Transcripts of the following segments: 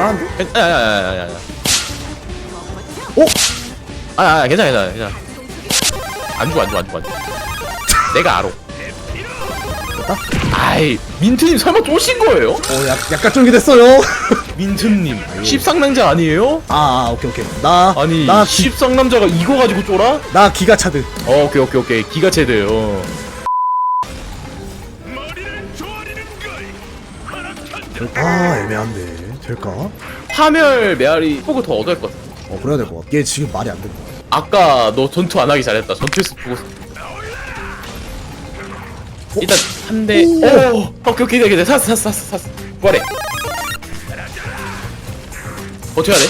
할만한데? 야야야야야. 오! 아, 아 괜찮아 괜찮아 괜찮아. 안 죽어 안 죽어 안 죽어 안 죽어. 내가 알아. 아이 민트님 설마 쪼신 거예요? 어, 약, 약간 쫄깃했어요. 민트님 십상남자 아니에요? 아, 아, 오케이, 오케이. 나, 아니 나, 기, 십상남자가 이거 가지고 쫄아? 나 기가 차드. 어 오케이 오케이 오케이 기가체드요. 아, 애매한데. 될까? 파멸 메아리 포그 더할것 같아. 어, 그래야 될 것 같아. 얘 지금 말이 안 된다. 아까 너 전투 안 하기 잘했다. 전투에서 보고 일단 한 대. 오! 오, 오케이 오케이 오케이 샀어 샀어 샀어 샀어. 부활해. 어떻게 해야 돼?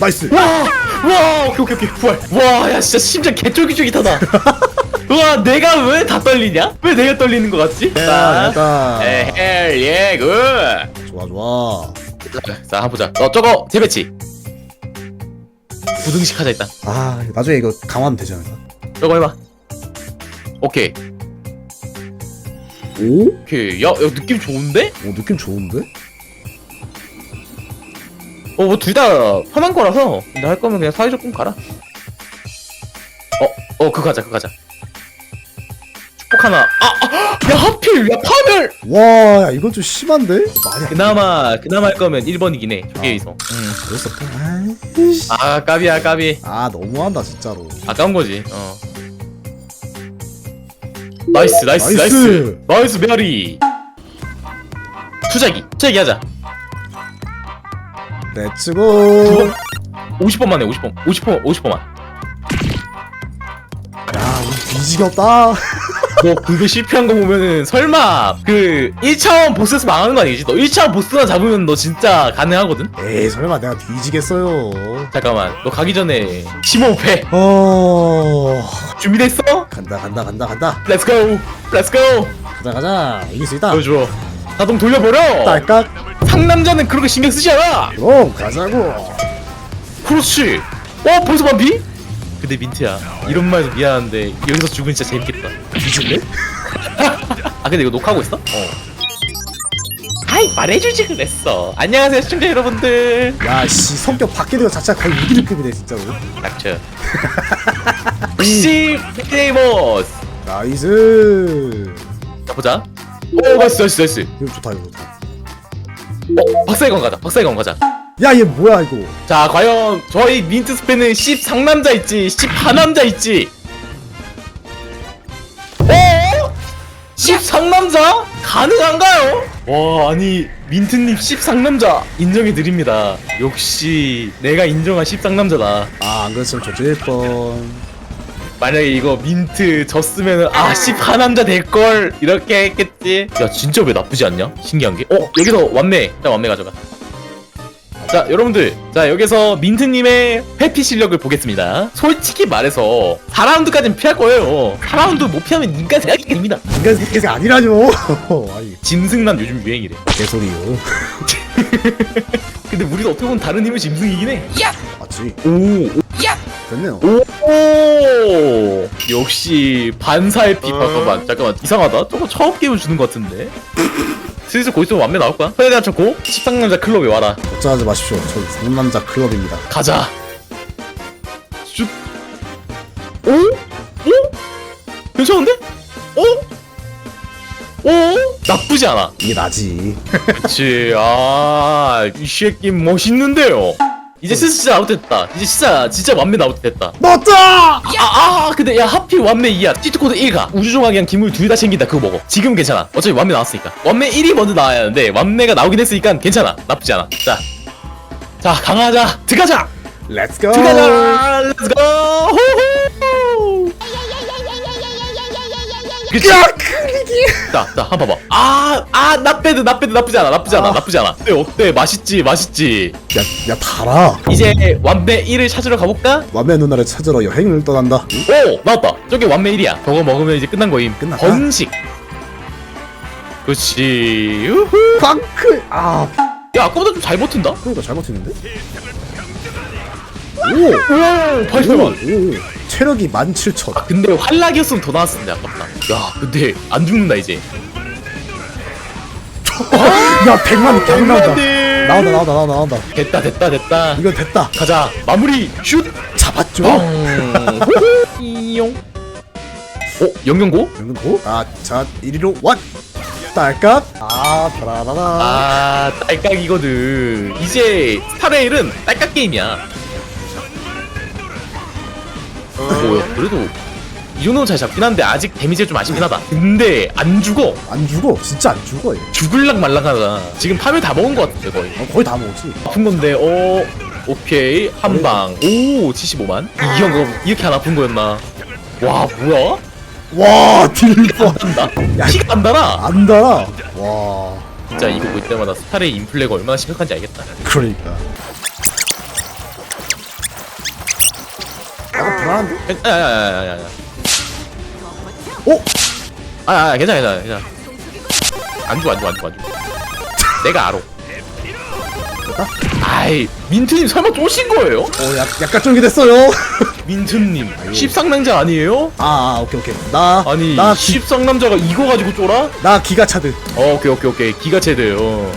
나이스. 와, 와, 오케이 오케이 오케이 부활. 와, 야 진짜 심장 개쫄깃쫄깃하다. 와, 내가 왜 다 떨리냐? 왜 내가 떨리는 것 같지? 야, 됐다. 에헬 예 굿. 좋아, 좋아. 자, 한번 보자. 어, 저거 재배치. 구등식 하자 일단. 아, 나중에 이거 강화하면 되지 않을까? 저거 해봐. 오케이. 오? 오케이. 야, 야 느낌 좋은데? 오, 느낌 좋은데? 어, 뭐둘다 편한 거라서. 근데 할 거면 그냥 사이좋 좀 가라. 어, 어, 그거 가자, 그거 가자. 축복 하나. 아, 아, 야 하필, 야 파멸. 와, 야, 이건 좀 심한데? 말이 안 그나마, 그나마 할 거면 1번이긴 해. 저기에서. 응. 그랬었다. 아이씨. 아, 까비야, 까비. 아, 너무한다, 진짜로. 아까운 거지. 어. 나이스, 나이스, 나이스. 나이스. 나이스, 메아리. 투자기, 투자기 하자. 렛츠고. 50번만 해, 50번. 50번, 50번만. 야, 우리 뒤지겹다. 너 그거 실패한 거 보면은 설마 그 1차원 보스에서 망하는 거 아니겠지? 너 1차원 보스만 잡으면 너 진짜 가능하거든? 에이, 설마 내가 뒤지겠어요. 잠깐만 너 가기 전에 심호흡해 어. 준비됐어? 간다, 간다, 간다, 간다. 렛츠고 렛츠고 가자, 가자. 이길 수 있다. 보여줘 자동 돌려버려 딸깍. 상남자는 그렇게 신경 쓰지 않아 그럼 가자고. 그렇지 어 벌써 반피? 근데 민트야 이런 말해서 미안한데 여기서 죽으면 진짜 재밌겠다 뒤질래? 아 근데 이거 녹화하고 있어? 어 아이 말해주지 그랬어 안녕하세요 시청자 여러분들 야, 씨, 성격 바뀌는 것 자체가 거의 무기력급이네, 진짜로. 닥쳐 혹시 페이버스 나이스. 자 보자 오 나이스 나이스 나이스 이거 좋다, 이거 좋다. 어 박사의건 가자 박사의건 가자 야, 얘 뭐야, 이거. 자 과연 저희 민트 스페는 10 상남자 있지 10 하남자 있지 어? 10 상남자? 가능한가요? 와 아니 민트님 10 상남자 인정해 드립니다 역시 내가 인정한 10 상남자다 아, 안 그랬으면 저질 뻔. 만약에 이거 민트 졌으면은 아 10 하남자 될 걸 이렇게 했겠지 야 진짜 왜 나쁘지 않냐 신기한 게 어 여기서 완매 자 완매 가져가 자 여러분들. 자 여기서 민트님의 회피 실력을 보겠습니다. 솔직히 말해서 4라운드까지는 피할 거예요. 4라운드 못 피하면 인간 생각이 됩니다. 인간 새끼가 아니라뇨. 아니, 짐승남 요즘 유행이래. 개소리요. 근데 우리도 어떻게 보면 다른 힘은 짐승이긴 해. 맞지? 오, 됐네요. 오! 역시 반사의 피 잠깐만 잠깐만 이상하다. 저거 처음 게임을 주는 것 같은데 슬슬 거기서 완매 나올 거야 소에 대한 쳤고 13남자 클럽에 와라 걱정하지 마십시오. 저 상남자 클럽입니다. 가자 슛 오? 오? 괜찮은데? 오? 오? 나쁘지 않아 이게 나지. 그치 아 이 새끼 멋있는데요 이제 슬슬 진짜 나올 때 됐다 이제 진짜 진짜 완매 나올 때 됐다 넣었다! 아, 아, 근데 야 하필 완매 2야 찌트코드 1가 우주종합이랑 기물 둘 다 챙긴다 그거 먹어 지금 괜찮아 어차피 완매 나왔으니까 완매 1이 먼저 나와야 하는데 완매가 나오긴 했으니까 괜찮아 나쁘지 않아 자, 자 강하자 들어가자 렛츠 고! 들어가자 렛츠고 호호 그치 야, 클릭이! 자자 한번 봐봐 아 아 나빼드 나빼드 나쁘지 않아 나쁘지 않아 아. 나쁘지 않아 어때 어때 맛있지 맛있지 야, 야, 달아. 이제 완매 1을 찾으러 가볼까? 완매 누나를 찾으러 여행을 떠난다. 오 나왔다 저게 완매 1이야 저거 먹으면 이제 끝난 거임 끝났다. 번식 그렇지 우후 꽝클! 아, 야 아까보다 좀 잘 버틴다 그러니까 잘 버티는데? 오! 오 88만 오, 오. 체력이 17,000. 아 근데 활락이었으면 더 나왔을 텐데 아깝다. 야 근데 안 죽는다 이제. 야, 100만 개 나온다. 안돼 나온다 나온다 나온다 나온다. 됐다 됐다 됐다. 이거 됐다. 가자. 마무리 슛. 잡았죠? 뻥! 이용. 어? 영영고? 연근고? 아자 1위로 원. 딸깍. 아 다라라라. 아 딸깍이거든. 이제 스타레일은 딸깍 게임이야 뭐야 그래도 이 정도는 잘 잡긴 한데 아직 데미지가 좀 아쉽긴 하다. 근데 안 죽어. 안 죽어. 진짜 안 죽어 얘. 죽을락 말락하다. 지금 파멸 다 먹은 것 같은데 거의. 어, 거의 다 먹었지. 아픈 건데 어 오케이. 한방. 오 75만. 이형 그럼 이렇게 안 아픈 거였나? 와 뭐야? 와 딜버 나 야, 피가 안 달아. 안 달아. 와. 진짜 이거 볼 때마다 스타레이 인플레가 얼마나 심각한지 알겠다. 그러니까 약간 불안한데? 야야야야야 어? 아, 아 괜찮아 괜찮아 괜찮아 안 죽어 안 죽어 안 죽어 안 죽어 내가 알아? 아이 민트님 설마 쪼신 거예요? 어 약, 약간 쫄깃했어요 민트님 아유. 십상남자 아니에요? 아, 아 오케이 오케이 나 아니 나, 기, 십상남자가 이거 가지고 쫄아? 나 기가 차드 어, 오케이 오케이 오케이 기가 체대요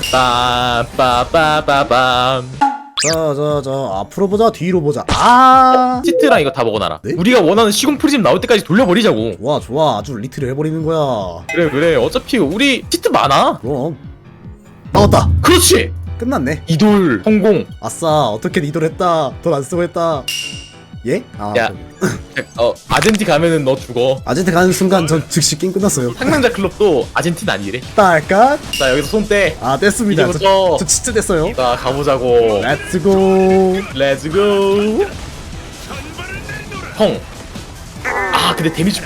빠빠빠빠빰 자자자 앞으로 보자 뒤로 보자. 아! 치트랑 이거 다 먹어놔라. 네? 우리가 원하는 시공 프리즘 나올 때까지 돌려버리자고. 좋아 좋아. 아주 리트를 해버리는 거야. 그래 그래. 어차피 우리 치트 많아. 그럼. 나왔다. 그렇지! 끝났네. 이돌 성공. 아싸 어떻게 이돌 했다? 돈 안 쓰고 했다 예? 아 야. 어 아젠티 가면은 너 죽어. 아제트 가는 순간 전 즉시 게임 끝났어요. 상남자 클럽도 아젠티는 아니래. 딸깍. 자 여기서 손대 아 됐습니다. 저, 이제부터 저 진짜 됐어요. 자 가보자고. 렛츠고 렛츠고 펑 아 근데 데미지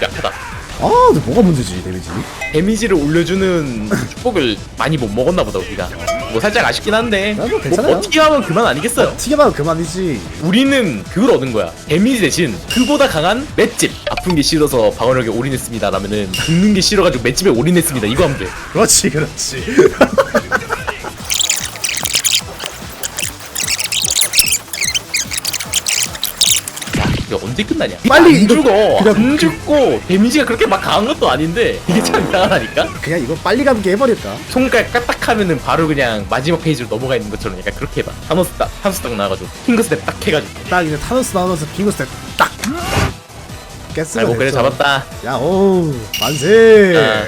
아 근데 뭐가 문제지 데미지? 데미지를 올려주는 축복을 많이 못 먹었나 보다 우리가. 뭐 살짝 아쉽긴 한데. 아, 뭐뭐 괜찮아요. 어떻게 하면 그만 아니겠어요? 튀겨봐도 그만이지. 우리는 그걸 얻은 거야. 데미지 대신 그보다 강한 맷집. 아픈 게 싫어서 방어력에 올인했습니다. 라면은 죽는 게 싫어가지고 맷집에 올인했습니다. 이거 하면 돼 그렇지 그렇지 이게 언제 끝나냐? 빨리 안 이거 죽어. 그냥 안 죽고 데미지가 그렇게 막 강한 것도 아닌데 이게 참 이상하다니까. 그냥 이거 빨리 감게 해버릴까 손가락 까딱 하면 바로 그냥 마지막 페이지로 넘어가 있는 것처럼 약간 그렇게 해봐. 타노스 딱 타노스 딱 나와가지고 핑거 스텝 딱 해가지고. 딱 이제 타노스 나오면서 빙고 스텝 딱 깼으면 아이고 그래 됐죠. 잡았다. 야, 오, 만세! 아,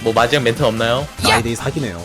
뭐 마지막 멘트 없나요? 나이데이 사기네요.